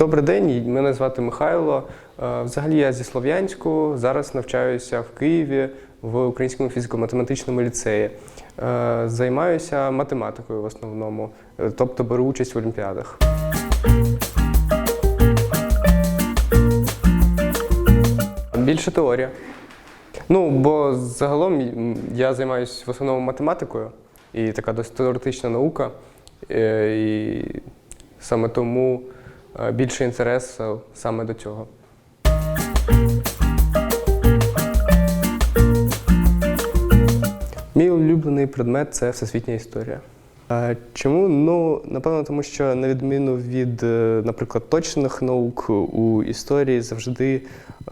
Добрий день, мене звати Михайло. Е, Взагалі я зі Слов'янську. Зараз навчаюся в Києві в Українському фізико-математичному ліцеї. Е, Займаюся математикою в основному, е, тобто беру участь в олімпіадах. Більше теорія. Ну, бо загалом я займаюся в основному математикою, і така досить теоретична наука. І саме тому більше інтересу саме до цього. Мій улюблений предмет це всесвітня історія. Е, Чому? Ну, напевно, тому що на відміну від, е, наприклад, точних наук у історії завжди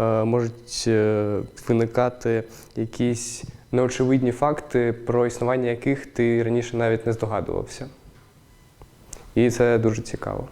е, можуть е, виникати якісь неочевидні факти, про існування яких ти раніше навіть не здогадувався. І це дуже цікаво.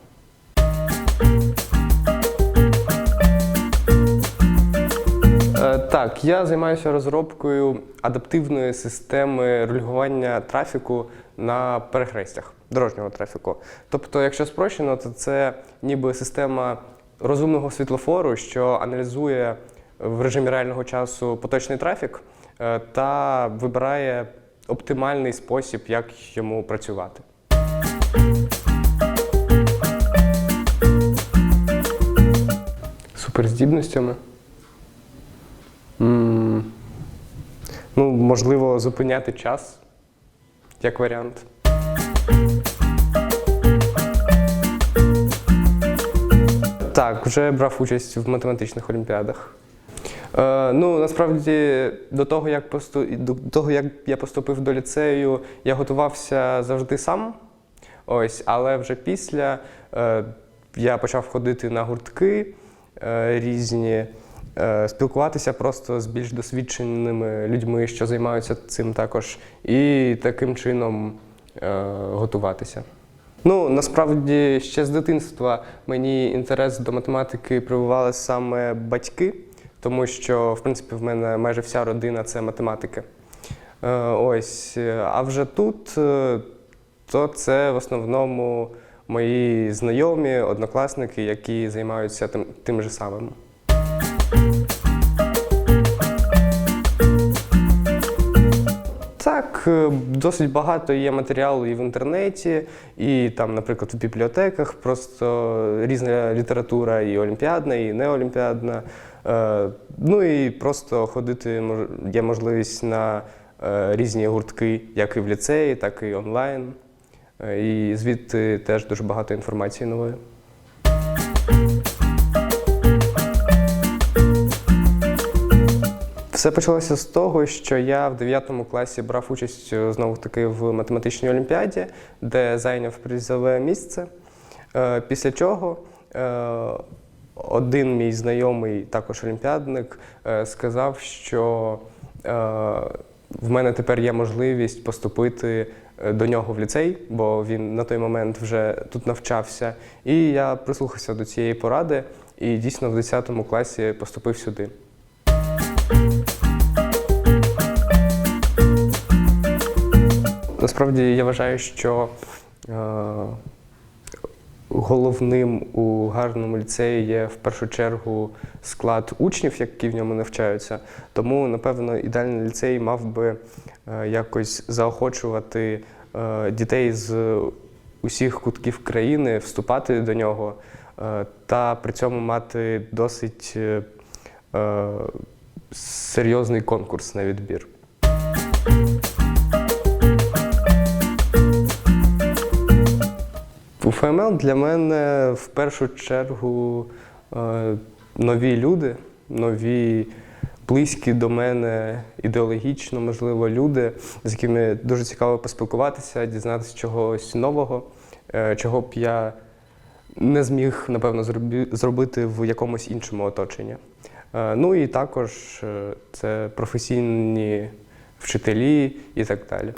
Так, я займаюся розробкою адаптивної системи регулювання трафіку на перехрестях дорожнього трафіку. Тобто, якщо спрощено, то це ніби система розумного світлофору, що аналізує в режимі реального часу поточний трафік е, та вибирає оптимальний спосіб, як йому працювати. Суперздібностями. Ну, можливо, зупиняти час як варіант. Так, вже брав участь в математичних олімпіадах. Е, ну, насправді, до того, як посту... до того, як я поступив до ліцею, я готувався завжди сам. Ось, але вже після е, я почав ходити на гуртки е, різні, спілкуватися просто з більш досвідченими людьми, що займаються цим також, і таким чином е, готуватися. Ну, насправді, ще з дитинства мені інтерес до математики прививали саме батьки, тому що, в принципі, в мене майже вся родина це математики. Е, ось, е, а вже тут, е, то це в основному мої знайомі, однокласники, які займаються тим, тим же самим. Е, досить багато є матеріалу і в інтернеті, і там, наприклад, в бібліотеках просто різна література, і олімпіадна, і неолімпіадна. Е, Ну і просто ходити є можливість на е, різні гуртки, як і в ліцеї, так і онлайн. І звідти теж дуже багато інформації нової. Все почалося з того, що я в 9 класі брав участь е, знову таки в математичній олімпіаді, де зайняв призове місце. Е, Після чого е, один мій знайомий, також олімпіадник, сказав, що в мене тепер є можливість поступити до нього в ліцей, бо він на той момент вже тут навчався. І я прислухався до цієї поради і дійсно в 10 класі поступив сюди. Насправді я вважаю, що е, головним у гарному ліцеї є в першу чергу склад учнів, які в ньому навчаються. Тому, напевно, ідеальний ліцей мав би е, якось заохочувати е, дітей з усіх кутків країни вступати до нього е, та при цьому мати досить е, е, серйозний конкурс на відбір. ФМЛ для мене в першу чергу е, нові люди, нові близькі до мене ідеологічно, можливо, люди, з якими дуже цікаво поспілкуватися, дізнатися чогось нового, е, чого б я не зміг, напевно, зробити в якомусь іншому оточенні. Е, Ну і також це професійні вчителі і так далі.